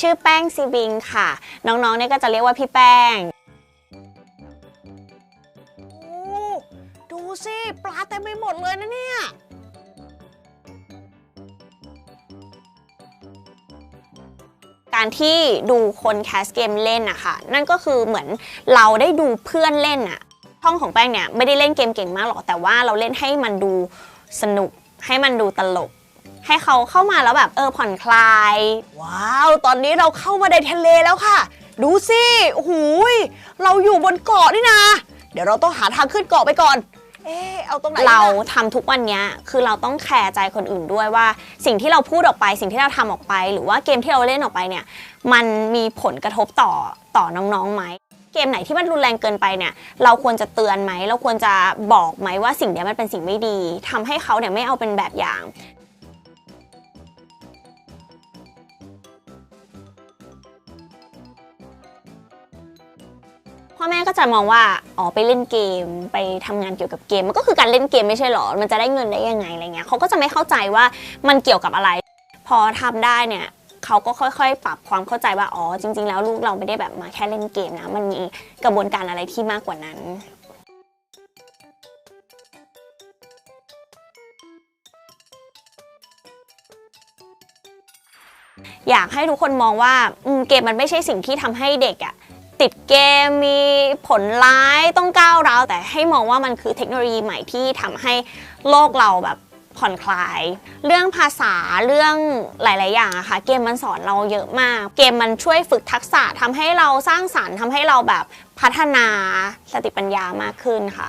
ชื่อแป้งซีบิงค่ะ น้องๆเนี่ยก็จะเรียกว่าพี่แป้ง โอ้ดูสิปลาเต็มไปหมดเลยนะเนี่ย การที่ดูคนแคสเกมเล่นอะค่ะนั่นก็คือเหมือนเราได้ดูเพื่อนเล่นอะช่องของแป้งเนี่ยไม่ได้เล่นเกมเก่งมากหรอกแต่ว่าเราเล่นให้มันดูสนุกให้มันดูตลก ให้เขาเข้ามาแล้วแบบเออผ่อนคลาย ว้าว ตอนนี้เราเข้ามาในทะเลแล้วค่ะ ดูสิโอ้โหยเราอยู่บนเกาะนี่นะ เดี๋ยวเราต้องหาทางขึ้นเกาะไปก่อน เอ๊ะเอาตรงไหนดีนะเราทำทุกวันเนี้ยคือเราต้องแคร์ใจคนอื่นด้วยว่า สิ่งที่เราพูดออกไป สิ่งที่เราทำออกไป หรือว่าเกมที่เราเล่นออกไปเนี่ย มันมีผลกระทบต่อต่อน้องๆไหมเกมไหนที่มันรุนแรงเกินไปเนี่ย เราควรจะเตือนไหม เราควรจะบอกไหมว่าสิ่งเนี้ยมันเป็นสิ่งไม่ดีทำให้เขาเนี่ยไม่เอาเป็นแบบอย่าง พ่อแม่ก็จะมองว่าอ๋อไปเล่นเกมไปทำงานเกี่ยวกับเกม มันก็คือการเล่นเกมไม่ใช่หรอ มันจะได้เงินได้ยังไงอะไรเงี้ยเขาก็จะไม่เข้าใจว่ามันเกี่ยวกับอะไร พอทำได้เนี่ยเขาก็ค่อยๆ ปรับความเข้าใจว่าอ๋อจริง ๆ แล้วลูกเราไม่ได้แบบมาแค่เล่นเกมนะมันมีกระบวนการอะไรที่มากกว่านั้นอยากให้ทุกคนมองว่าเกมมันไม่ใช่สิ่งที่ทำให้เด็กอะ ติดเกมมีผลร้ายต้องก้าวร้าวแต่ให้มองว่ามันคือเทคโนโลยีใหม่ที่ทำให้โลกเราแบบผ่อนคลาย เรื่องภาษาเรื่องหลาย ๆ อย่างอะค่ะเกมมันสอนเราเยอะมาก เกมมันช่วยฝึกทักษะทำให้เราสร้างสรรค์ทำให้เราแบบพัฒนาสติปัญญามากขึ้นค่ะ